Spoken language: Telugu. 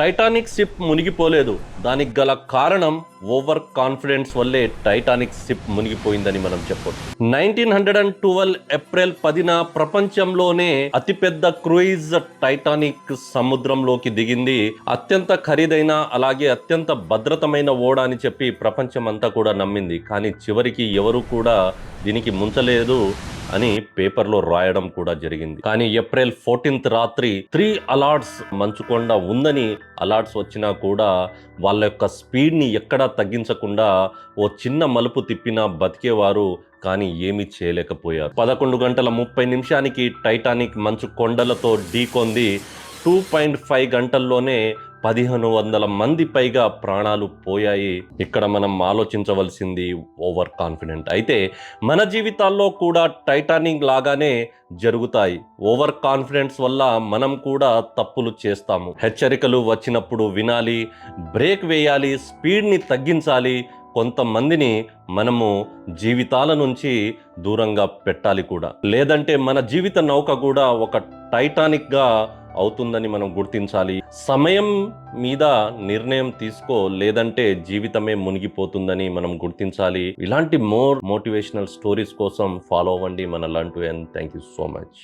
Titanic ship మునిగిపోలేదు. దానికి గల కారణం ఓవర్ కాన్ఫిడెన్స్ వల్లే టైటానిక్ షిప్ మునిగిపోయిందని మనం చెప్పొచ్చు. Nineteen hundred and twelve April పదిన ప్రపంచంలోనే అతిపెద్ద క్రూయిజ్ టైటానిక్ సముద్రంలోకి దిగింది. అత్యంత ఖరీదైన అలాగే అత్యంత భద్రతమైన ఓడ అని చెప్పి ప్రపంచం అంతా కూడా నమ్మింది. కానీ చివరికి ఎవరు కూడా దీనికి ముంచలేదు. అని పేపర్లో రాయడం కూడా జరిగింది. కానీ ఏప్రిల్ ఫోర్టీన్త్ రాత్రి త్రీ అలార్ట్స్ మంచుకొండ ఉందని అలార్ట్స్ వచ్చినా కూడా వాళ్ళ యొక్క స్పీడ్ని ఎక్కడా తగ్గించకుండా ఓ చిన్న మలుపు తిప్పినా బతికేవారు కానీ ఏమీ చేయలేకపోయారు. పదకొండు గంటల ముప్పై నిమిషానికి టైటానిక్ మంచు కొండలతో ఢీకొంది. టూ పాయింట్ ఫైవ్ గంటల్లోనే పదిహేను వందల మంది పైగా ప్రాణాలు పోయాయి. ఇక్కడ మనం ఆలోచించవలసింది ఓవర్ కాన్ఫిడెంట్. అయితే మన జీవితాల్లో కూడా టైటానిక్ లాగానే జరుగుతాయి. ఓవర్ కాన్ఫిడెన్స్ వల్ల మనం కూడా తప్పులు చేస్తాము. హెచ్చరికలు వచ్చినప్పుడు వినాలి బ్రేక్ వేయాలి స్పీడ్ని తగ్గించాలి. కొంతమందిని మనము జీవితాల నుంచి దూరంగా పెట్టాలి కూడా. లేదంటే మన జీవిత నౌక కూడా ఒక టైటానిక్గా అవుతుందని మనం గుర్తించాలి. సమయం మీద నిర్ణయం తీసుకో లేదంటే జీవితమే మునిగిపోతుందని మనం గుర్తించాలి. ఇలాంటి మోర్ మోటివేషనల్ స్టోరీస్ కోసం ఫాలో అవ్వండి మన లంటు and thank you so much.